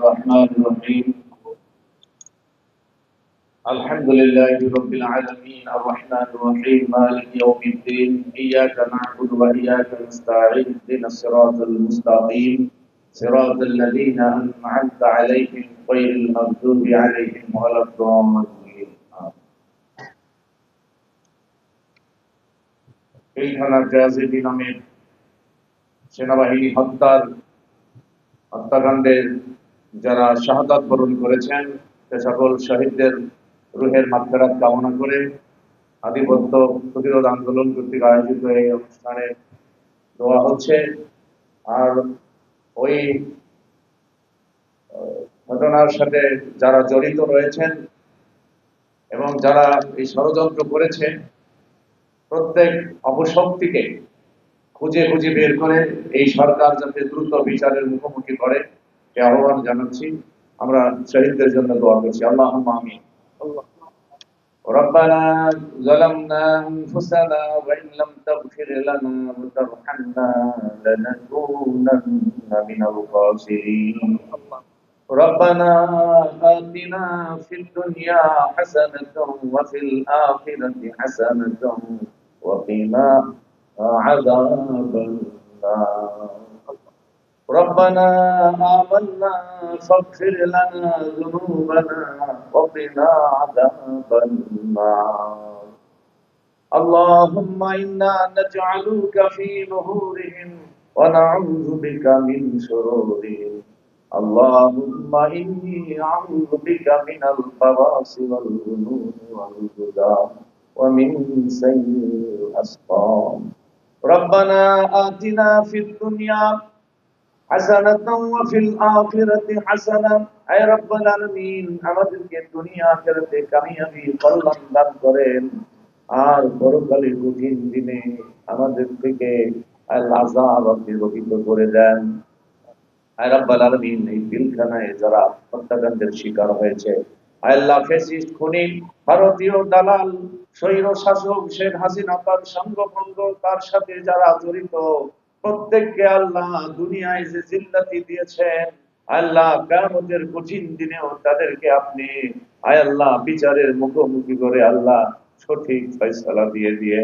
الرحمن الرحيم الحمد لله رب العالمين الرحمن الرحيم مالك يوم الدين إياك نعبد وإياك نستعين اهدنا الصراط المستقيم صراط الذين أنعمت عليهم غير المغضوب عليهم ولا الضالين পিলখানার জাহাজের নামের সেনাবাহিনী হত্যার হত্যাকাণ্ডের যারা শাহাদাত বরণ করেছেন, সে সকল শহীদদের রুহের মাত্রাত কামনা করে আধিপত্য প্রতিরোধ আন্দোলন কর্তৃক আয়োজিত এই অনুষ্ঠানে দেওয়া হচ্ছে। আর ওই ঘটনার সাথে যারা জড়িত রয়েছেন এবং যারা এই ষড়যন্ত্র করেছে, প্রত্যেক অপশক্তিকে খুঁজে খুঁজে বের করে এই সরকার যাতে দ্রুত বিচারের মুখোমুখি করে। আহ্বান জানাচ্ছি আমরা শহীদদের জন্য দোয়া করছি আল্লাহ আমিন ربنا ظلمنا أنفسنا وإن لم تغفر لنا وترحمنا لنكونن من الخاسرين ربنا آتنا في الدنيا حسنة وفي الآخرة حسنة وقنا عذاب النار ربنا آمنا فاغفر لنا ذنوبنا وقنا عذاب النار. اللهم إنا نجعلك في نهورهم ونعوذ بك من شرورهم. اللهم إني أعوذ بك من البراس والذنوب والجدال ومن سيء الأسقام. ربنا آتنا في الدنيا ওয়া ফিল আখিরাতি আয় আলামিন, আমাদেরকে দুনিয়া আখিরাতে কামিয়াবি কল্যাণ দান করেন। আর পরকালে কঠিন দিনে আমাদের থেকে করে দেন। আলমিন, এই বিলখানায় যারা হত্যাকাণ্ডের শিকার হয়েছে আল্লাহ ফেসিস্ট, খুনি, ভারতীয় দালাল, স্বৈর শাসক শেখ হাসিনা, তার সঙ্গ তার সাথে যারা জড়িত প্রত্যেককে আল্লাহ দুনিয়ায় যে জিল্লাতি দিয়েছেন, আল্লাহ কিয়ামতের কঠিন দিনেও তাদেরকে আপনি আয় আল্লাহ, বিচারের মুখোমুখি করে আল্লাহ সঠিক ফয়সালা দিয়ে দিয়ে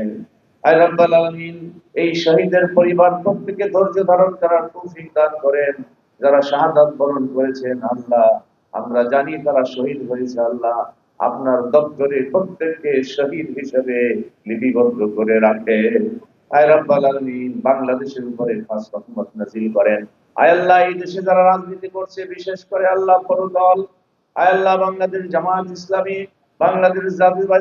এই শহীদের পরিবার প্রত্যেকে ধৈর্য ধারণ করার তৌফিক দান করেন। যারা শাহাদাত বরণ করেছেন, আল্লাহ, আমরা জানি তারা শহীদ হয়েছে, আল্লাহ আপনার দপ্তরে প্রত্যেককে শহীদ হিসেবে লিপিবদ্ধ করে রাখে। আয় রাব্বাল আলামিন বাংলাদেশের উপরে নাজিল করেন। আয় আল্লাহ, এই দেশে যারা রাজনীতি করছে, বিশেষ করে আল্লাহ বড় দল, আয় আল্লাহ বাংলাদেশ জামাত ইসলামী, বাংলাদেশ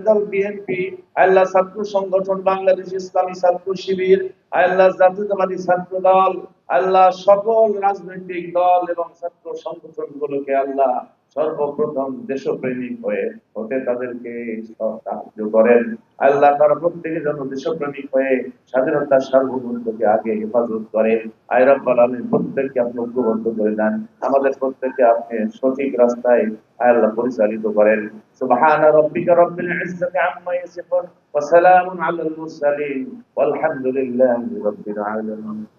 দল বিএনপি আল্লাহ ছাত্র সংগঠন বাংলাদেশ ইসলামী ছাত্র শিবির আল্লাহ জাতীয়তাবাদী ছাত্র দল, আল্লাহ সকল রাজনৈতিক দল এবং ছাত্র সংগঠন গুলোকে আল্লাহ সর্বপ্রথম দেশপ্রেমিক হয়ে হতে তাদেরকে সাহায্য করেন। আল্লাহ তারা প্রত্যেকের জন্য দেশপ্রেমিক হয়ে স্বাধীনতার সার্বভৌমত্বকে আগে হেফাজত করে আয় রব্বাল প্রত্যেককে আপনি ঐক্যবদ্ধ করে দেন। আমাদের প্রত্যেককে আপনি সঠিক রাস্তায় আল্লাহ পরিচালিত করেন। সুবহান রাব্বিকা রাব্বিল ইজ্জাতি আম্মা ইয়াসিফুন ওয়া সালামুন আলাল মুরসালিন। ওয়ালহামদুলিল্লাহি রাব্বিল আলামিন।